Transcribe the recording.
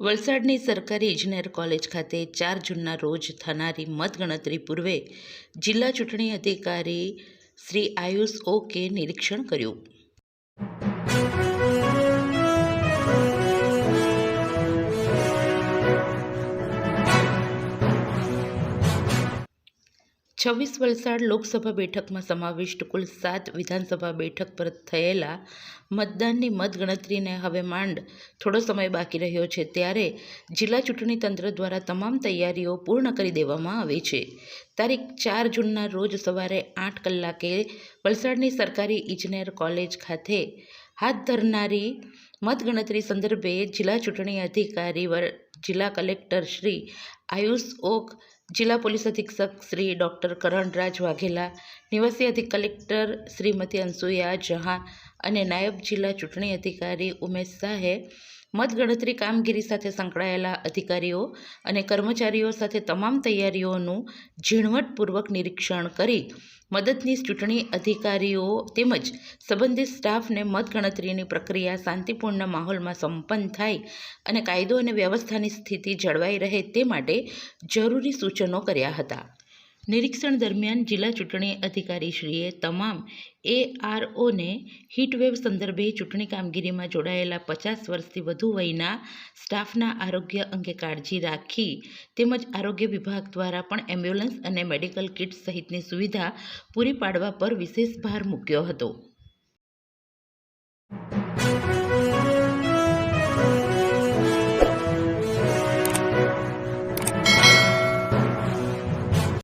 વલસાડની સરકારી ઇજનેર કોલેજ ખાતે ચાર જૂનના રોજ થનારી મતગણતરી પૂર્વે જિલ્લા ચૂંટણી અધિકારી શ્રી આયુષ ઓકે નિરીક્ષણ કર્યું. છવ્વીસ વલસાડ લોકસભા બેઠકમાં સમાવિષ્ટ કુલ સાત વિધાનસભા બેઠક પર થયેલા મતદાનની મતગણતરીને હવે માંડ થોડો સમય બાકી રહ્યો છે, ત્યારે જિલ્લા ચૂંટણી તંત્ર દ્વારા તમામ તૈયારીઓ પૂર્ણ કરી દેવામાં આવી છે. તારીખ ચાર જૂનના રોજ સવારે આઠ કલાકે વલસાડની સરકારી ઇજનેર કોલેજ ખાતે હાથ ધરનારી મતગણતરી સંદર્ભે જિલ્લા ચૂંટણી અધિકારી વર, જિલ્લા કલેક્ટર શ્રી આયુષ ઓક જિલ્લા પોલીસ અધિક્ષક શ્રી ડૉક્ટર કરણરાજ વાઘેલા, નિવાસી અધિક કલેક્ટર શ્રીમતી અંસુયા જહાં અને નાયબ જિલ્લા ચૂંટણી અધિકારી ઉમેશ શાહે મતગણતરી કામગીરી સાથે સંકળાયેલા અધિકારીઓ અને કર્મચારીઓ સાથે તમામ તૈયારીઓનું ઝીણવટપૂર્વક નિરીક્ષણ કરી મદદનીશ ચૂંટણી અધિકારીઓ તેમજ સંબંધિત સ્ટાફને મતગણતરીની પ્રક્રિયા શાંતિપૂર્ણ માહોલમાં સંપન્ન થાય અને કાયદો અને વ્યવસ્થાની સ્થિતિ જળવાઈ રહે તે માટે જરૂરી સૂચનો કર્યા હતા. નિરીક્ષણ દરમિયાન જિલ્લા ચૂંટણી અધિકારીશ્રીએ તમામ એઆરઓને હીટવેવ સંદર્ભે ચૂંટણી કામગીરીમાં જોડાયેલા પચાસ વર્ષથી વધુ વયના સ્ટાફના આરોગ્ય અંગે કાળજી રાખી તેમજ આરોગ્ય વિભાગ દ્વારા પણ એમ્બ્યુલન્સ અને મેડિકલ કિટ સહિતની સુવિધા પૂરી પાડવા પર વિશેષ ભાર મૂક્યો હતો.